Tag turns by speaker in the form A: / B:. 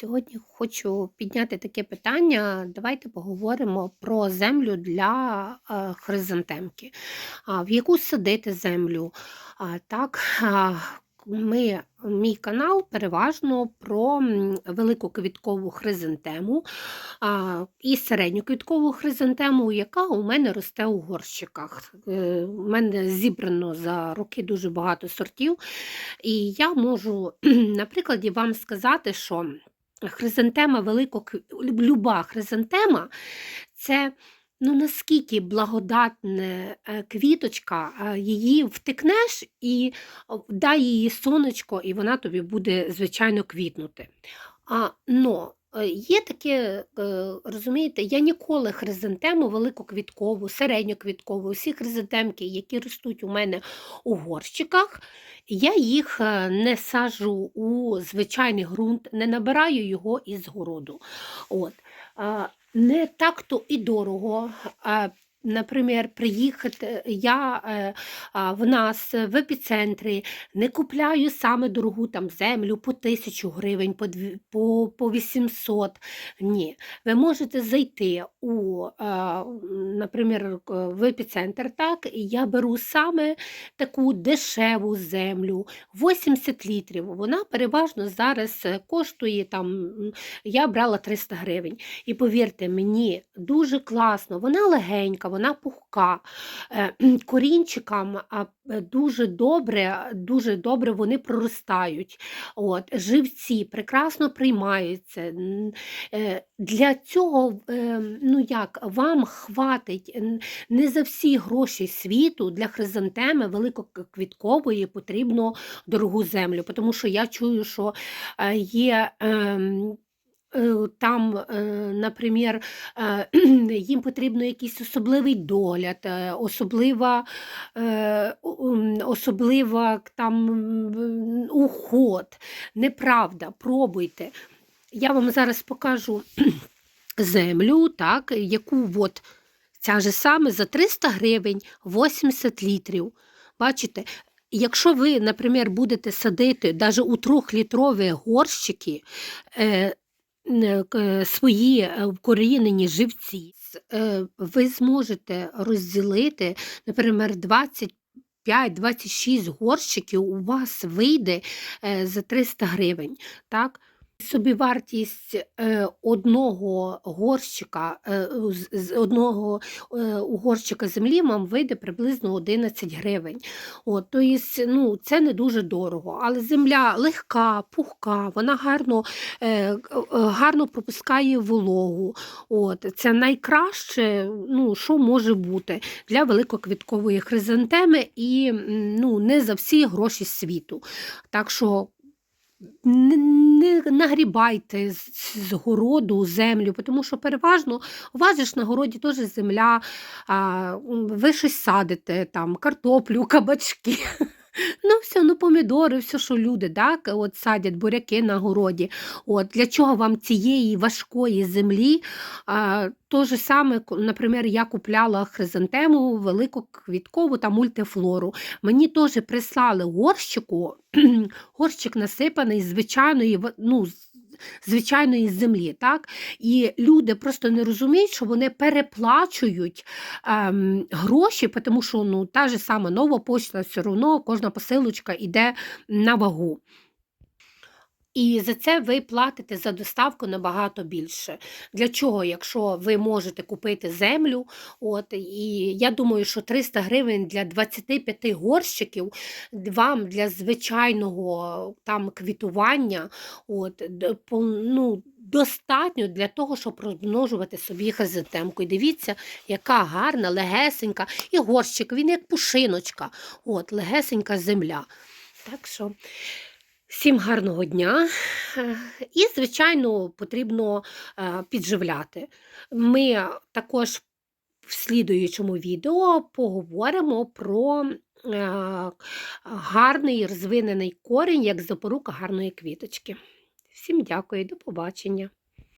A: Сьогодні хочу підняти таке питання. Давайте поговоримо про землю для е, хризантемки. В яку садити землю? Так, ми, мій канал переважно про велику квіткову хризантему і середню квіткову хризантему, яка у мене росте у горщиках. Е, У мене зібрано за роки дуже багато сортів, і я можу на прикладі вам сказати, що хризантема велика люба хризантема це ну, наскільки благодатна е, квіточка, е, її втикнеш і дай їй сонечко, і вона тобі буде, звичайно, квітнути. А, но є таке, е, розумієте, я ніколи хризантему великоквіткову, середньоквіткову, усі хризантемки, які ростуть у мене у горщиках, я їх е, не саджу у звичайний ґрунт, не набираю його із городу. От. Не так-то і дорого. Наприклад, приїхати я е, в нас в епіцентрі не купляю саме дорогу там землю по тисячу гривень, по, по, по 800. Ні. Ви можете зайти у, а, наприклад, в епіцентр, так, і я беру саме таку дешеву землю, 80 літрів. Вона переважно зараз е, коштує там, я брала 300 гривень. І повірте мені, дуже класно, вона легенька, вона пухка. Е, Корінчикам е, дуже добре, дуже добре вони проростають. От, живці прекрасно приймаються. Е, Для цього, ну як, вам хватить не за всі гроші світу для хризантеми великоквіткової потрібно дорогу землю, тому що я чую, що є. Е, Там, е, наприклад, е, їм потрібно якийсь особливий догляд, особлива, особлива там уход. Неправда, пробуйте. Я вам зараз покажу землю, так, яку от ця же саме за 300 гривень 80 літрів. Бачите, якщо ви, наприклад, будете садити навіть у трьохлітрові горщики свої е, вкорінені живці, е, ви зможете розділити, наприклад, 20 5-26 горщиків у вас вийде е, за 300 гривень. Так? Собівартість е, одного горщика, е, з- одного е, горщика землі вам вийде приблизно 11 гривень. От, то єсть, ну, це не дуже дорого, але земля легка, пухка, вона гарно, гарно пропускає вологу. От, це найкраще, ну, що може бути для великоквіткової хризантеми і ну, не за всі гроші світу. Так що не, не нагрібайте з, городу землю, тому що переважно у вас ж на городі теж земля, ви щось садите, там, картоплю, кабачки. Ну, все, ну помідори, все, що люди так, от садять буряки на городі. От, для чого вам цієї важкої землі? А, то же саме, наприклад, я купляла хризантему великоквіткову та мультифлору. Мені теж прислали горщику, горщик насипаний звичайної, ну, звичайної землі. Так? І люди просто не розуміють, що вони переплачують ем, гроші, тому що ну, та ж сама нова почта, все одно кожна посилочка йде на вагу. І за це ви платите за доставку набагато більше. Для чого, якщо ви можете купити землю, от, і я думаю, що 300 гривень для 25 горщиків вам для звичайного там квітування от, ну, достатньо для того, щоб розмножувати собі хризантемку. І дивіться, яка гарна, легесенька, і горщик, він як пушиночка, от, легесенька земля. Так що Всім гарного дня. І, звичайно, потрібно е, підживляти. Ми також в слідуючому відео поговоримо про е, гарний розвинений корінь як запорука гарної квіточки. Всім дякую, до побачення.